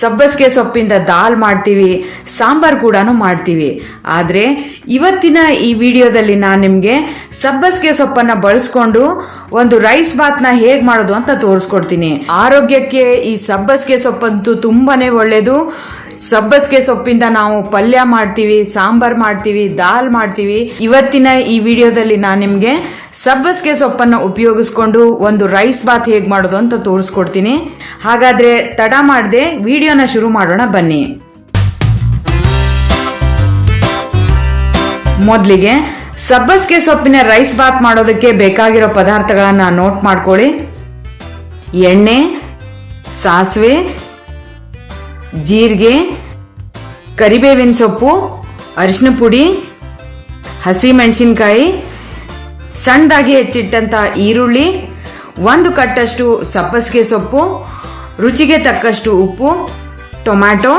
ಸಬ್ಬಸಿಗೆ ಸೊಪ್ಪಿಂದ ದಾಲ್ ಮಾಡ್ತೀವಿ, ಸಾಂಬಾರ್ ಕೂಡ ಮಾಡ್ತೀವಿ. ಆದರೆ ಇವತ್ತಿನ ಈ ವಿಡಿಯೋದಲ್ಲಿ ನಾನು ನಿಮಗೆ ಸಬ್ಬಸಿಗೆ ಸೊಪ್ಪನ್ನು ಬಳಸ್ಕೊಂಡು ಒಂದು ರೈಸ್ ಬಾತ್ನ ಹೇಗೆ ಮಾಡೋದು ಅಂತ ತೋರಿಸ್ಕೊಡ್ತೀನಿ. ಆರೋಗ್ಯಕ್ಕೆ ಈ ಸಬ್ಬಸ್ಗೆ ಸೊಪ್ಪಂತೂ ತುಂಬಾನೇ ಒಳ್ಳೇದು. ಸಬ್ಬಸ್ಗೆ ಸೊಪ್ಪಿಂದ ನಾವು ಪಲ್ಯ ಮಾಡ್ತೀವಿ, ಸಾಂಬಾರ್ ಮಾಡ್ತೀವಿ, ದಾಲ್ ಮಾಡ್ತೀವಿ. ಇವತ್ತಿನ ಈ ವಿಡಿಯೋದಲ್ಲಿ ನಾನು ನಿಮಗೆ ಸಬ್ಬಸ್ಗೆ ಸೊಪ್ಪನ್ನು ಉಪಯೋಗಿಸ್ಕೊಂಡು ಒಂದು ರೈಸ್ ಬಾತ್ ಹೇಗೆ ಮಾಡೋದು ಅಂತ ತೋರಿಸ್ಕೊಡ್ತೀನಿ. ಹಾಗಾದ್ರೆ ತಡ ಮಾಡದೆ ವಿಡಿಯೋನ ಶುರು ಮಾಡೋಣ ಬನ್ನಿ. ಮೊದಲಿಗೆ ಸಬ್ಬಸಿಗೆ ಸೊಪ್ಪಿನ ರೈಸ್ ಬಾತ್ ಮಾಡೋದಕ್ಕೆ ಬೇಕಾಗಿರೋ ಪದಾರ್ಥಗಳನ್ನ ನೋಟ್ ಮಾಡ್ಕೊಳ್ಳಿ. ಎಣ್ಣೆ, ಸಾಸಿವೆ, ಜೀರಿಗೆ, ಕರಿಬೇವಿನ ಸೊಪ್ಪು, ಅರಿಶಿನ ಪುಡಿ ಹಸಿ ಮೆಣಸಿನಕಾಯಿ ಸಣ್ಣದಾಗಿ ಹೆಚ್ಚಿಟ್ಟಂಥ ಈರುಳ್ಳಿ, ಒಂದು ಕಟ್ಟಷ್ಟು ಸಬ್ಬಸಿಗೆ ಸೊಪ್ಪು, ರುಚಿಗೆ ತಕ್ಕಷ್ಟು ಉಪ್ಪು, ಟೊಮ್ಯಾಟೊ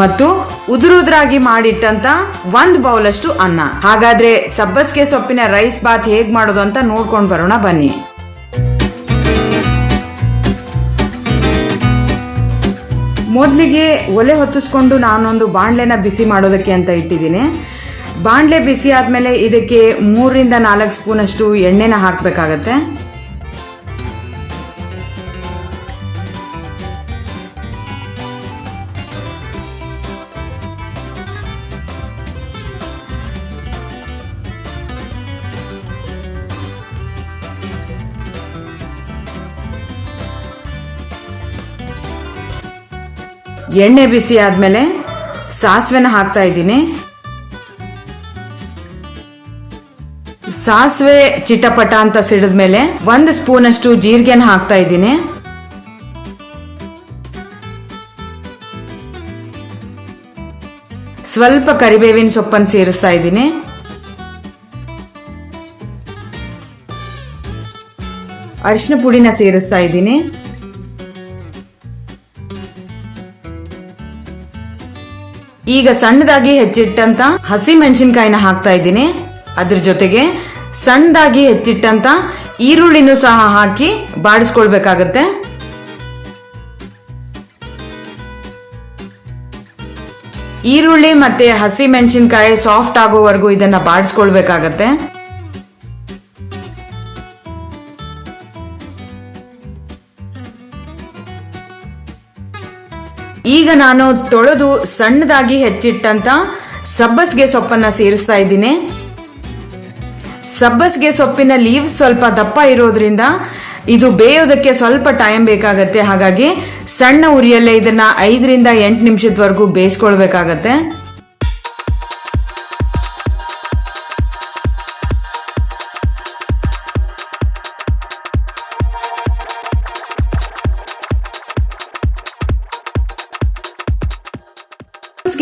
ಮತ್ತು ಉದುರುದ್ರಾಗಿ ಮಾಡಿಟ್ಟಂತ ಒಂದು ಬೌಲಷ್ಟು ಅನ್ನ. ಹಾಗಾದ್ರೆ ಸಬ್ಬಸ್ಗೆ ಸೊಪ್ಪಿನ ರೈಸ್ ಬಾತ್ ಹೇಗ್ ಮಾಡೋದು ಅಂತ ನೋಡ್ಕೊಂಡು ಬರೋಣ ಬನ್ನಿ. ಮೊದಲಿಗೆ ಒಲೆ ಹೊತ್ತಿಸ್ಕೊಂಡು ನಾನೊಂದು ಬಾಣಲೆನ ಬಿಸಿ ಮಾಡೋದಕ್ಕೆ ಅಂತ ಇಟ್ಟಿದ್ದೀನಿ. ಬಾಣಲೆ ಬಿಸಿ ಆದಮೇಲೆ ಇದಕ್ಕೆ ಮೂರರಿಂದ ನಾಲ್ಕು ಸ್ಪೂನಷ್ಟು ಎಣ್ಣೆನ ಹಾಕಬೇಕಾಗತ್ತೆ. ಎಣ್ಣೆ ಬಿಸಿ ಆದಮೇಲೆ ಸಾಸಿವೆನ ಹಾಕ್ತಾ ಇದ್ದೀನಿ. ಸಾಸಿವೆ ಚಿಟಪಟ ಅಂತ ಸಿಡಿದ್ಮೇಲೆ ಒಂದು ಸ್ಪೂನ್ ಅಷ್ಟು ಜೀರಿಗೆನ ಹಾಕ್ತಾ ಇದ್ದೀನಿ. ಸ್ವಲ್ಪ ಕರಿಬೇವಿನ ಸೊಪ್ಪನ್ನು ಸೇರಿಸ್ತಾ ಇದ್ದೀನಿ. ಅರಿಶಿನ ಪುಡಿನ ಸೇರಿಸ್ತಾ ಇದ್ದೀನಿ. ಈಗ ಸಣ್ಣದಾಗಿ ಹೆಚ್ಚಿಟ್ಟಂತ ಹಸಿ ಮೆಣಸಿನ್ಕಾಯಿನ ಹಾಕ್ತಾ ಇದ್ದೀನಿ. ಅದ್ರ ಜೊತೆಗೆ ಸಣ್ಣದಾಗಿ ಹೆಚ್ಚಿಟ್ಟಂತ ಈರುಳ್ಳಿನೂ ಸಹ ಹಾಕಿ ಬಾಡಿಸ್ಕೊಳ್ಬೇಕಾಗತ್ತೆ. ಈರುಳ್ಳಿ ಮತ್ತೆ ಹಸಿ ಮೆಣಸಿನಕಾಯಿ ಸಾಫ್ಟ್ ಆಗೋವರೆಗೂ ಇದನ್ನ ಬಾಡಿಸ್ಕೊಳ್ಬೇಕಾಗತ್ತೆ. ಈಗ ನಾನು ತೊಳೆದು ಸಣ್ಣದಾಗಿ ಹೆಚ್ಚಿಟ್ಟಂತ ಸಬ್ಬಸ್ಗೆ ಸೊಪ್ಪನ್ನ ಸೇರಿಸ್ತಾ ಇದ್ದೀನಿ. ಸಬ್ಬಸ್ಗೆ ಸೊಪ್ಪಿನ ಲೀವ್ ಸ್ವಲ್ಪ ದಪ್ಪ ಇರೋದ್ರಿಂದ ಇದು ಬೇಯೋದಕ್ಕೆ ಸ್ವಲ್ಪ ಟೈಮ್ ಬೇಕಾಗತ್ತೆ. ಹಾಗಾಗಿ ಸಣ್ಣ ಉರಿಯಲ್ಲೇ ಇದನ್ನ ಐದರಿಂದ ಎಂಟು ನಿಮಿಷದವರೆಗೂ ಬೇಯಿಸ್ಕೊಳ್ಬೇಕಾಗತ್ತೆ.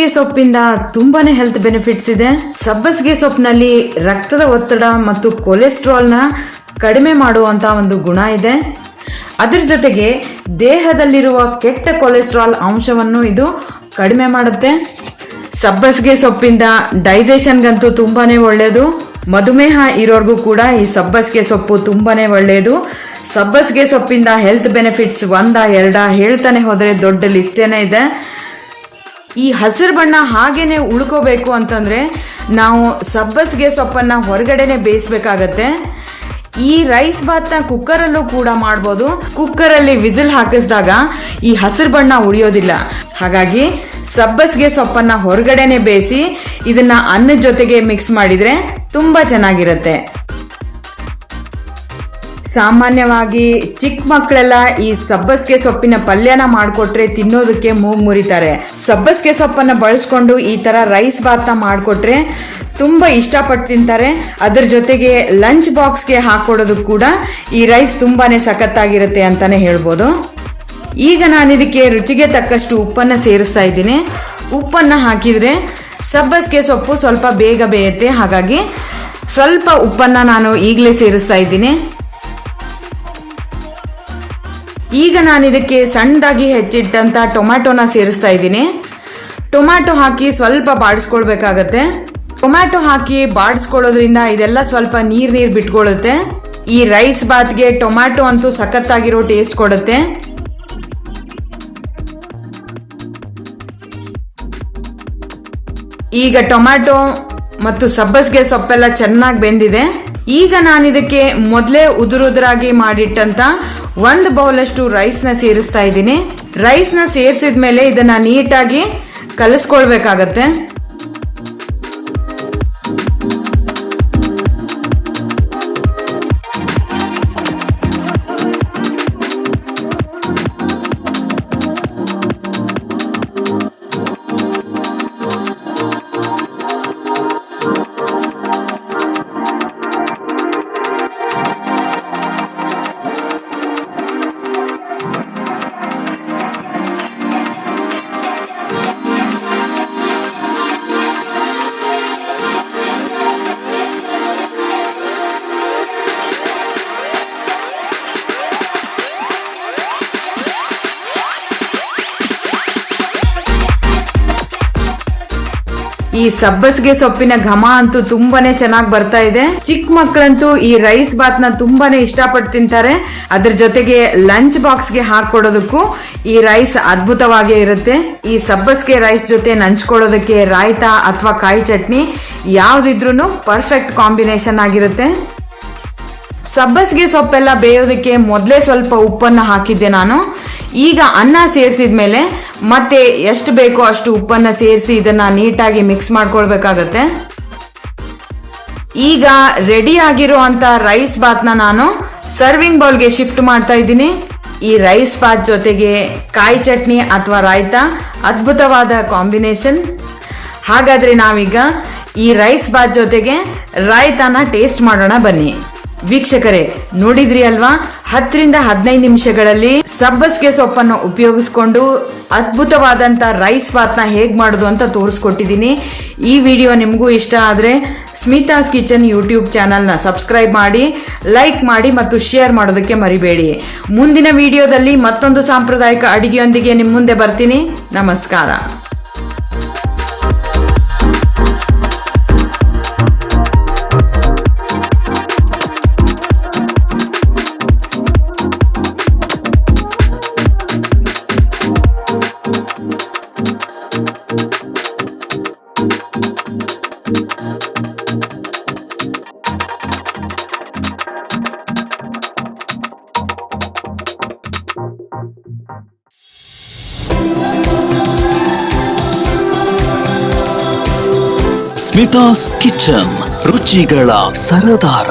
ಸಬ್ಬಸಿಗೆ ಸೊಪ್ಪಿಂದ ತುಂಬಾನೇ ಹೆಲ್ತ್ ಬೆನಿಫಿಟ್ಸ್ ಇದೆ. ಸಬ್ಬಸಿಗೆ ಸೊಪ್ಪಿನಲ್ಲಿ ರಕ್ತದ ಒತ್ತಡ ಮತ್ತು ಕೊಲೆಸ್ಟ್ರಾಲ್ನ ಕಡಿಮೆ ಮಾಡುವಂತ ಒಂದು ಗುಣ ಇದೆ. ಅದರ ಜೊತೆಗೆ ದೇಹದಲ್ಲಿರುವ ಕೆಟ್ಟ ಕೊಲೆಸ್ಟ್ರಾಲ್ ಅಂಶವನ್ನು ಇದು ಕಡಿಮೆ ಮಾಡುತ್ತೆ. ಸಬ್ಬಸಿಗೆ ಸೊಪ್ಪಿಂದ ಡೈಜೆಷನ್ಗಂತೂ ತುಂಬಾನೇ ಒಳ್ಳೆಯದು ಮಧುಮೇಹ ಇರೋರ್ಗೂ ಕೂಡ ಈ ಸಬ್ಬಸಿಗೆ ಸೊಪ್ಪು ತುಂಬಾನೇ ಒಳ್ಳೆಯದು ಸಬ್ಬಸಿಗೆ ಸೊಪ್ಪಿಂದ ಹೆಲ್ತ್ ಬೆನಿಫಿಟ್ಸ್ ಒಂದ ಎರಡ ಹೇಳ್ತಾನೆ ಹೋದರೆ ದೊಡ್ಡ ಲಿಸ್ಟೇನೆ ಇದೆ. ಈ ಹಸಿರು ಬಣ್ಣ ಹಾಗೇನೆ ಉಳ್ಕೋಬೇಕು ಅಂತಂದರೆ ನಾವು ಸಬ್ಬಸಿಗೆ ಸೊಪ್ಪನ್ನು ಹೊರಗಡೆನೆ ಬೇಯಿಸ್ಬೇಕಾಗತ್ತೆ. ಈ ರೈಸ್ ಬಾತ್ನ ಕುಕ್ಕರಲ್ಲೂ ಕೂಡ ಮಾಡ್ಬೋದು. ಕುಕ್ಕರಲ್ಲಿ ವಿಸಿಲ್ ಹಾಕಿಸಿದಾಗ ಈ ಹಸಿರು ಬಣ್ಣ ಉಳಿಯೋದಿಲ್ಲ. ಹಾಗಾಗಿ ಸಬ್ಬಸಿಗೆ ಸೊಪ್ಪನ್ನು ಹೊರಗಡೆನೆ ಬೇಯಿಸಿ ಇದನ್ನು ಅನ್ನದ ಜೊತೆಗೆ ಮಿಕ್ಸ್ ಮಾಡಿದರೆ ತುಂಬ ಚೆನ್ನಾಗಿರುತ್ತೆ. ಸಾಮಾನ್ಯವಾಗಿ ಚಿಕ್ಕ ಮಕ್ಕಳೆಲ್ಲ ಈ ಸಬ್ಬಸ್ಗೆ ಸೊಪ್ಪಿನ ಪಲ್ಯನ ಮಾಡಿಕೊಟ್ರೆ ತಿನ್ನೋದಕ್ಕೆ ಮೂಗು ಮುರಿತಾರೆ. ಸಬ್ಬಸ್ಗೆ ಸೊಪ್ಪನ್ನು ಬಳಸ್ಕೊಂಡು ಈ ಥರ ರೈಸ್ ಬಾತ್ನ ಮಾಡಿಕೊಟ್ರೆ ತುಂಬ ಇಷ್ಟಪಟ್ಟು ತಿಂತಾರೆ. ಅದರ ಜೊತೆಗೆ ಲಂಚ್ ಬಾಕ್ಸ್ಗೆ ಹಾಕೊಡೋದು ಕೂಡ ಈ ರೈಸ್ ತುಂಬಾ ಸಖತ್ತಾಗಿರುತ್ತೆ ಅಂತಲೇ ಹೇಳ್ಬೋದು. ಈಗ ನಾನು ಇದಕ್ಕೆ ರುಚಿಗೆ ತಕ್ಕಷ್ಟು ಉಪ್ಪನ್ನು ಸೇರಿಸ್ತಾ ಇದ್ದೀನಿ. ಉಪ್ಪನ್ನು ಹಾಕಿದರೆ ಸಬ್ಬಸ್ಗೆ ಸೊಪ್ಪು ಸ್ವಲ್ಪ ಬೇಗ ಬೇಯುತ್ತೆ. ಹಾಗಾಗಿ ಸ್ವಲ್ಪ ಉಪ್ಪನ್ನು ನಾನು ಈಗಲೇ ಸೇರಿಸ್ತಾ ಇದ್ದೀನಿ. ಈಗ ನಾನು ಇದಕ್ಕೆ ಸಣ್ಣದಾಗಿ ಹೆಚ್ಚಿಟ್ಟಂತ ಟೊಮ್ಯಾಟೊನ ಸೇರಿಸ್ತಾ ಇದ್ದೀನಿ. ಟೊಮ್ಯಾಟೊ ಹಾಕಿ ಸ್ವಲ್ಪ ಬಾಡಿಸ್ಕೊಳ್ಬೇಕಾಗತ್ತೆ. ಟೊಮ್ಯಾಟೊ ಹಾಕಿ ಬಾಡಿಸ್ಕೊಳ್ಳೋದ್ರಿಂದ ಇದೆಲ್ಲ ಸ್ವಲ್ಪ ನೀರ್ ನೀರ್ ಬಿಟ್ಕೊಳ್ಳುತ್ತೆ ಈ ರೈಸ್ ಬಾತ್ಗೆ ಟೊಮ್ಯಾಟೊ ಅಂತೂ ಸಖತ್ತಾಗಿರೋ ಟೇಸ್ಟ್ ಕೊಡುತ್ತೆ. ಈಗ ಟೊಮ್ಯಾಟೊ ಮತ್ತು ಸಬ್ಬಸ್ಗೆ ಸೊಪ್ಪೆಲ್ಲ ಚೆನ್ನಾಗಿ ಬೆಂದಿದೆ. ಈಗ ನಾನು ಇದಕ್ಕೆ ಮೊದಲೇ ಉದುರುದುರಾಗಿ ಮಾಡಿಟ್ಟಂತ ಒಂದು ರೈಸ್ನ ಸೇರಿಸ್ತಾ ಇದ್ದೀನಿ. ರೈಸ್ನ ಸೇರಿಸಿದ ಮೇಲೆ ಇದನ್ನ ನೀಟಾಗಿ ಕಲಿಸ್ಕೊಳ್ಬೇಕಾಗತ್ತೆ. ಈ ಸಬ್ಬಸ್ಗೆ ಸೊಪ್ಪಿನ ಘಮ ಅಂತೂ ತುಂಬಾನೇ ಚೆನ್ನಾಗಿ ಬರ್ತಾ ಇದೆ. ಚಿಕ್ಕ ಮಕ್ಕಳಂತೂ ಈ ರೈಸ್ ಬಾತ್ನ ತುಂಬಾನೇ ಇಷ್ಟಪಟ್ಟು ತಿಂತಾರೆ. ಅದ್ರ ಜೊತೆಗೆ ಲಂಚ್ ಬಾಕ್ಸ್ಗೆ ಹಾಕೊಡೋದಕ್ಕೂ ಈ ರೈಸ್ ಅದ್ಭುತವಾಗೇ ಇರುತ್ತೆ. ಈ ಸಬ್ಬಸ್ಗೆ ರೈಸ್ ಜೊತೆ ನಂಚ್ಕೊಳ್ಳೋದಕ್ಕೆ ರಾಯ್ತಾ ಅಥವಾ ಕಾಯಿ ಚಟ್ನಿ ಯಾವ್ದಿದ್ರು ಪರ್ಫೆಕ್ಟ್ ಕಾಂಬಿನೇಷನ್ ಆಗಿರುತ್ತೆ. ಸಬ್ಬಸ್ಗೆ ಸೊಪ್ಪೆಲ್ಲ ಬೇಯೋದಕ್ಕೆ ಮೊದಲೇ ಸ್ವಲ್ಪ ಉಪ್ಪನ್ನು ಹಾಕಿದ್ದೆ ನಾನು. ಈಗ ಅನ್ನ ಸೇರಿಸಿದ ಮೇಲೆ ಮತ್ತೆ ಎಷ್ಟು ಬೇಕೋ ಅಷ್ಟು ಉಪ್ಪನ್ನು ಸೇರಿಸಿ ಇದನ್ನು ನೀಟಾಗಿ ಮಿಕ್ಸ್ ಮಾಡ್ಕೊಳ್ಬೇಕಾಗತ್ತೆ. ಈಗ ರೆಡಿ ಆಗಿರೋ ಅಂತ ರೈಸ್ ಬಾತ್ನ ನಾನು ಸರ್ವಿಂಗ್ ಬೌಲ್ಗೆ ಶಿಫ್ಟ್ ಮಾಡ್ತಾ ಇದ್ದೀನಿ. ಈ ರೈಸ್ ಬಾತ್ ಜೊತೆಗೆ ಕಾಯಿ ಚಟ್ನಿ ಅಥವಾ ರಾಯ್ತಾ ಅದ್ಭುತವಾದ ಕಾಂಬಿನೇಷನ್ ಹಾಗಾದರೆ ನಾವೀಗ ಈ ರೈಸ್ ಬಾತ್ ಜೊತೆಗೆ ರಾಯ್ತಾನ ಟೇಸ್ಟ್ ಮಾಡೋಣ ಬನ್ನಿ. ವೀಕ್ಷಕರೇ, ನೋಡಿದ್ರಿ ಅಲ್ವಾ? ಹತ್ತರಿಂದ ಹದಿನೈದು ನಿಮಿಷಗಳಲ್ಲಿ ಸಬ್ಬಸ್ಗೆ ಸೊಪ್ಪನ್ನು ಉಪಯೋಗಿಸ್ಕೊಂಡು ಅದ್ಭುತವಾದಂಥ ರೈಸ್ ಬಾತ್ನ ಹೇಗೆ ಮಾಡೋದು ಅಂತ ತೋರಿಸ್ಕೊಟ್ಟಿದ್ದೀನಿ. ಈ ವಿಡಿಯೋ ನಿಮಗೂ ಇಷ್ಟ ಆದರೆ ಸ್ಮಿತಾಸ್ ಕಿಚನ್ ಯೂಟ್ಯೂಬ್ ಚಾನಲ್ನ ಸಬ್ಸ್ಕ್ರೈಬ್ ಮಾಡಿ ಲೈಕ್ ಮಾಡಿ ಮತ್ತು ಶೇರ್ ಮಾಡೋದಕ್ಕೆ ಮರಿಬೇಡಿ. ಮುಂದಿನ ವಿಡಿಯೋದಲ್ಲಿ ಮತ್ತೊಂದು ಸಾಂಪ್ರದಾಯಿಕ ಅಡಿಗೆಯೊಂದಿಗೆ ನಿಮ್ಮ ಮುಂದೆ ಬರ್ತೀನಿ. ನಮಸ್ಕಾರ. ಸ್ಮಿತಾಸ್ ಕಿಚನ್ ರುಚಿಗಳ ಸರದಾರ.